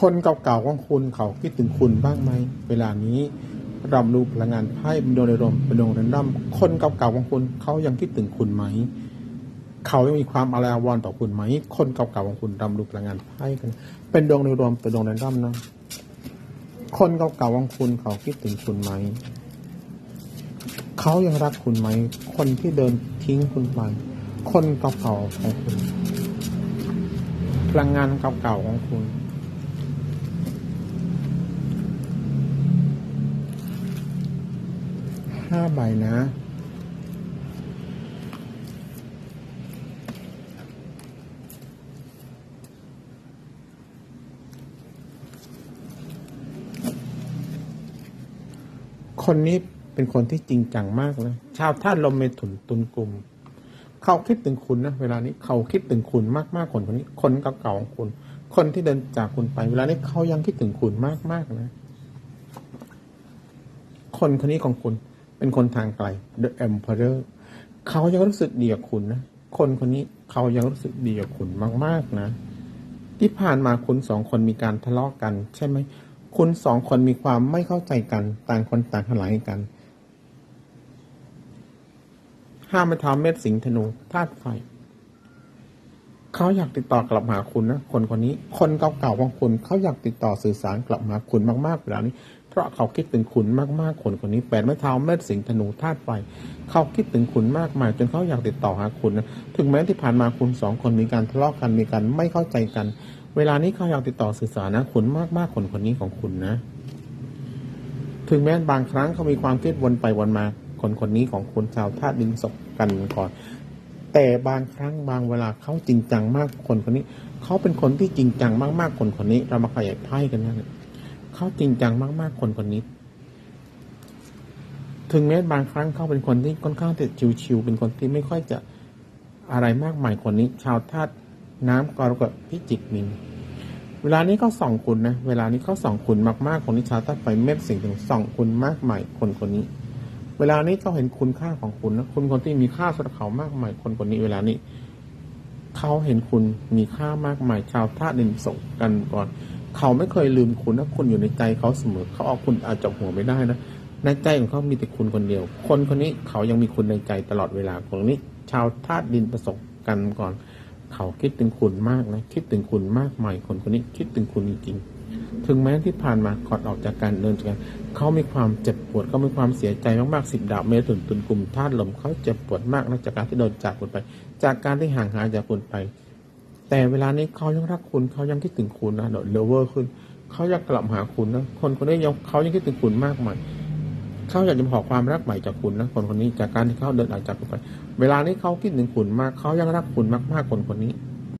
คนเก่าๆของคุณเขาคิดถึงคุณบ้างไหม เวลานี้รำรูพลังงานไพ่เป็นดวงในลมเป็นดวงในร่ำคนเก่าๆของคุณเขายังคิดถึงคุณไหม เขายังมีความอะไรอาวรณ์ต่อคุณไหม คนเก่าๆของคุณรำรูพลังงานไพ่กัน เป็นดวงในรวมเป็นดวงในร่ำนะคนเก่าๆของคุณเขาคิดถึงคุณไหม เขายังรักคุณไหม คนที่เดินทิ้งคุณไป คนเก่าๆของคุณ พลังงานเก่าๆของคุณ ห้าใบนะคนนี้เป็นคนที่จริงจังมากเลยชาวท่าตุลมเมถุนตุนกลุ่ม เขาคิดถึงคุณนะ เวลานี้เขาคิดถึงคุณมากมากๆคนคนนี้ คนเก่าๆของคุณ คนที่เดินจากคุณไป เวลานี้เขายังคิดถึงคุณมากมากๆนะ คนคนนี้ของคุณ เป็นคนทางไกล The Emperor เขายังรู้สึกดีกับคุณนะ คนคนนี้เขายังรู้สึกดีกับคุณมาก ๆ นะ ที่ผ่านมาคุณสองคนมีการทะเลาะกัน ใช่ไหม คุณสองคนมีความไม่เข้าใจกัน ต่างคนต่างทลายกัน ห้ามไม่ทำเม็ดสิงห์ธนูธาตุไฟ เขาอยากติดต่อกลับหาคุณนะ คนคนนี้ คนเก่าๆของคุณ เขาอยากติดต่อสื่อสารกลับมาคุณมากๆเวลานี้ เพราะเขาคิดถึงคุณมากๆคนคนนี้แปดไม้เท้าเม็ดสิงห์ธนูธาตุไฟเขาคิดถึงคุณมากมายจนเขาอยากติดต่อหาคุณนะถึงแม้ที่ผ่านมาคุณสองคนมีการทะเลาะกันมีการไม่เข้าใจกัน เวลานี้เขาอยากติดต่อสื่อสารนะคุณมากๆคนคนนี้ของคุณนะ ถึงแม้บางครั้งเขามีความเคิดวนไปวนมาคนคนนี้ของคุณชาวธาตุดินศพกันก่อนแต่บางครั้งบางเวลาเขาจริงจังมากคนคนนี้ เขาเป็นคนที่จริงจังมากๆคนคนนี้ เรามาขยายไพ่กันนะ เขาจริงจังมาก ๆ คนคนนี้ ถึงแม้บางครั้งเขาเป็นคนที่ค่อนข้างจะชิวๆเป็นคนที่ไม่ค่อยจะอะไรมากมายคนนี้ ชาวธาตุน้ำกรกฎพิจิกมินเวลานี้เขาส่องคุณนะ เวลานี้เขาส่องคุณมากๆ คนที่ชาวใต้ไฟเม็ดสิ่งถึงส่องคุณมากมายคนคนนี้ เวลานี้เขาเห็นคุณค่าของคุณนะคุณคนที่มีค่าสำหรับเขามากมายคนคนนี้ เวลานี้เขาเห็นคุณมีค่ามากมายชาวธาตุดินส่งกันก่อน เขาไม่เคยลืมคุณนะคุณอยู่ในใจเขาเสมอ เขาเอาคุณอาจจะหัวไม่ได้นะในใจของเขามีแต่คุณคนเดียว คนคนนี้เขายังมีคุณในใจตลอดเวลาคนนี้ ชาวธาตุดินประสบกันก่อน เขาคิดถึงคุณมากนะคิดถึงคุณมากมายคนคนนี้คิดถึงคุณจริงถึงแม้ที่ผ่านมาก่อนออกจากการเดินจากกันเขามีความเจ็บปวดเขามีความเสียใจมากๆสิบดาบเมตุนตุนกลุ่มธาตุลมเขาเจ็บปวดมากนะจากการที่โดนจากคุณไป จากการที่ห่างหายจากคุณไป แต่เวลานี้เขายังรักคุณเขายังคิดถึงคุณนะเดอะเลเวอร์ขึ้นเขาอยากกลับหาคุณนะคนคนนี้ยังเขายังคิดถึงคุณมากมายเขาอยากจะขอความรักใหม่จากคุณนะคนคนนี้จากการที่เขาเดินออกจากคุณไป เวลานี้เขาคิดถึงคุณมากเขายังรักคุณมากๆคนคนนี้